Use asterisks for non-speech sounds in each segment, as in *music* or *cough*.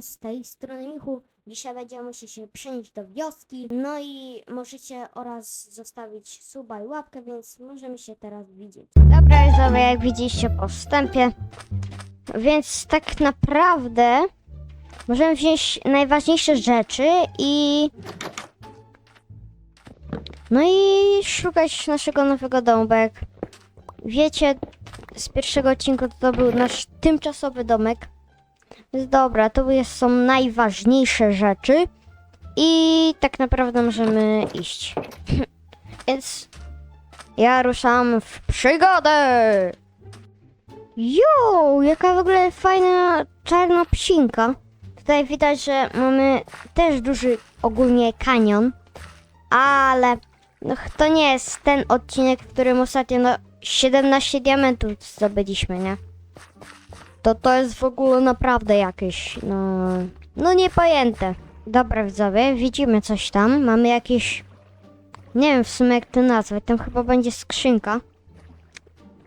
Z tej strony Michu. Dzisiaj będziemy się przenieść do wioski. No i możecie oraz zostawić suba i łapkę, więc możemy się teraz widzieć. Dobra, widzowie, jak widzieliście po wstępie. Więc tak naprawdę możemy wziąć najważniejsze rzeczy i... No i szukać naszego nowego domu, bo jak wiecie, z pierwszego odcinka to był nasz tymczasowy domek. Więc dobra, to są najważniejsze rzeczy i tak naprawdę możemy iść. *laughs* Więc ja ruszam w przygodę! Jo, jaka w ogóle fajna czarna psinka. Tutaj widać, że mamy też duży ogólnie kanion, ale no, to nie jest ten odcinek, w którym ostatnio no, 17 diamentów zdobyliśmy, nie? To to jest w ogóle naprawdę jakieś, no, no niepojęte. Dobra widzowie, widzimy coś tam, mamy jakieś, nie wiem w sumie jak to nazwać, tam chyba będzie skrzynka.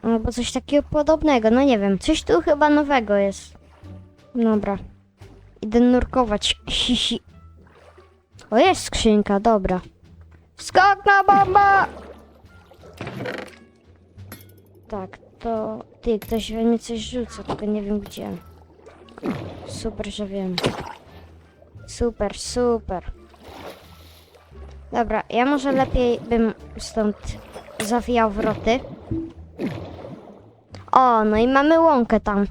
Albo coś takiego podobnego, no nie wiem, coś tu chyba nowego jest. Dobra, idę nurkować, hihi. O, jest skrzynka, dobra. Skok na bomba! Tak, to ty, ktoś we mnie coś rzuca, tylko nie wiem gdzie. Super, że wiem. Super, super. Dobra, ja może lepiej bym stąd zawijał wroty. O, no i mamy łąkę tam.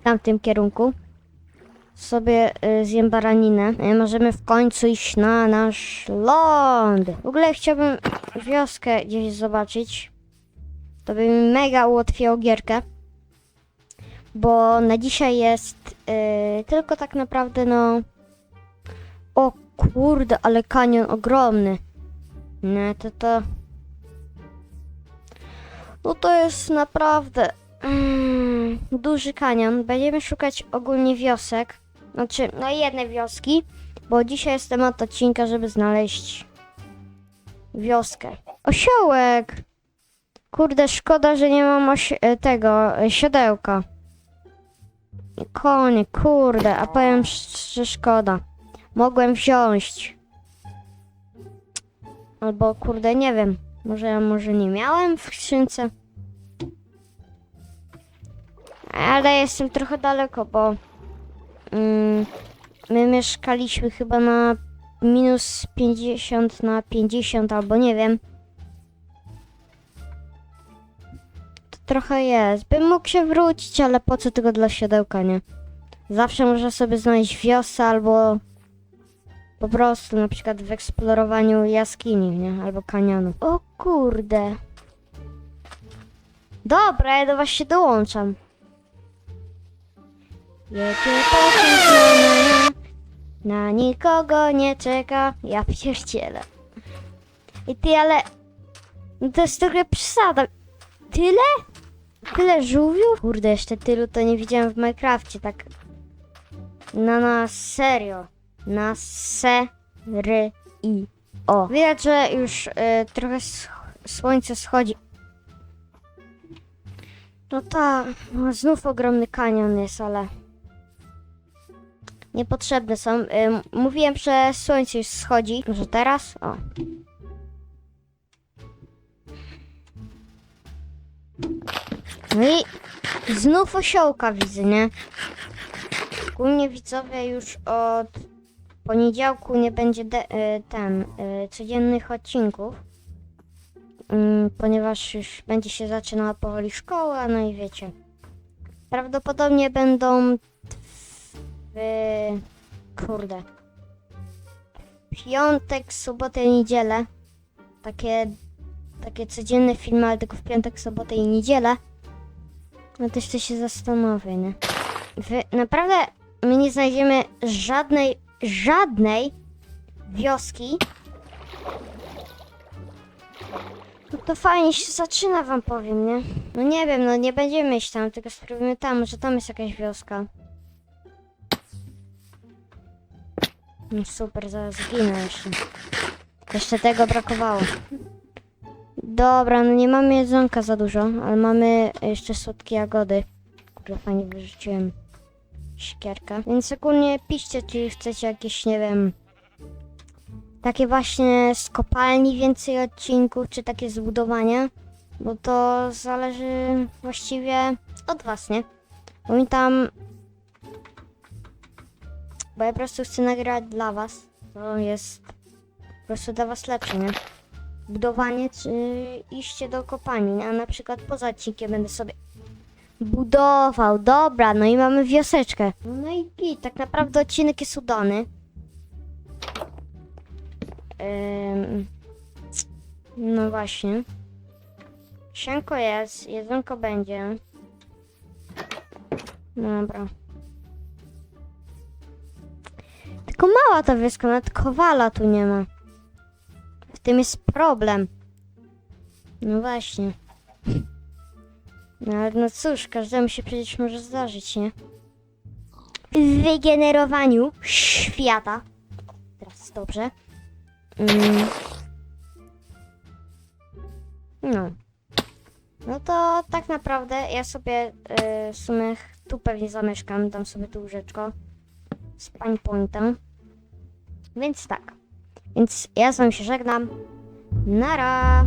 W tamtym kierunku. Sobie y, zjem baraninę. Y, możemy w końcu iść na nasz ląd. W ogóle chciałbym wioskę gdzieś zobaczyć. To by mi mega ułatwiło gierkę. Bo na dzisiaj jest yy, tylko tak naprawdę no... O kurde, ale kanion ogromny. No to to... No to jest naprawdę mm, duży kanion. Będziemy szukać ogólnie wiosek. Znaczy, no jednej wioski. Bo dzisiaj jest temat odcinka, żeby znaleźć wioskę. Osiołek! Kurde, szkoda, że nie mam e, tego e, siodełka. Konie, kurde, a powiem, że szkoda. Mogłem wziąć. Albo kurde, nie wiem. Może ja może nie miałem w skrzynce. Ale jestem trochę daleko, bo mm, my mieszkaliśmy chyba na minus 50 na 50 albo nie wiem. Trochę jest. Bym mógł się wrócić, ale po co tego dla siodełka, nie? Zawsze można sobie znaleźć wiosę albo po prostu na przykład w eksplorowaniu jaskini, nie? Albo kanionu. O kurde. Dobra, ja do was się dołączam. Jedzie na, na nikogo nie czeka. Ja pierdzielę. I ty, ale... No to jest trochę przesada. Tyle? Tyle żółwiów? Kurde, jeszcze tylu to nie widziałem w Minecrafcie, tak. Na na serio. Na sery i o. Widać, że już y, trochę słońce schodzi. No tak, no, znów ogromny kanion jest, ale niepotrzebne są. Y, mówiłem, że słońce już schodzi. Może teraz? O. No i znów osiołka widzę, nie? Ogólnie widzowie już od poniedziałku nie będzie y, ten y, codziennych odcinków, mm, ponieważ już będzie się zaczynała powoli szkoła, no i wiecie. Prawdopodobnie będą w kurde piątek, sobotę i niedzielę takie takie codzienne filmy, ale tylko w piątek, sobotę i niedzielę. No to się zastanowię, nie? Wy, naprawdę my nie znajdziemy żadnej, żadnej wioski. No to fajnie się zaczyna, wam powiem, nie? No nie wiem, no nie będziemy iść tam, tylko spróbujmy tam, może tam jest jakaś wioska. No super, zaraz zginę jeszcze. Jeszcze tego brakowało. Dobra, no nie mamy jedzonka za dużo, ale mamy jeszcze słodkie jagody. Kurde, fajnie wyrzuciłem. siekierkę. Więc ogólnie piszcie, czy chcecie jakieś, nie wiem, takie właśnie z kopalni więcej odcinków, czy takie zbudowanie. Bo to zależy właściwie od was, nie? Bo mi tam... Bo ja po prostu chcę nagrać dla was. To jest po prostu dla was lepsze, nie? Budowanie czy iście do kopalni. A na przykład poza odcinkiem będę sobie budował. Dobra, no i mamy wioseczkę. No i tak naprawdę odcinek jest udany. No właśnie. Sianko jest, jedzonko będzie. Dobra. Tylko mała ta wioska, nawet kowala tu nie ma. Tym jest problem. No właśnie. No ale no cóż, każdemu się przecież może zdarzyć, nie? W wygenerowaniu świata. Teraz dobrze. Mm. No. No to tak naprawdę ja sobie y, w sumie tu pewnie zamieszkam, dam sobie tu łóżeczko z pań. Więc tak. Więc ja z wami się żegnam. Nara!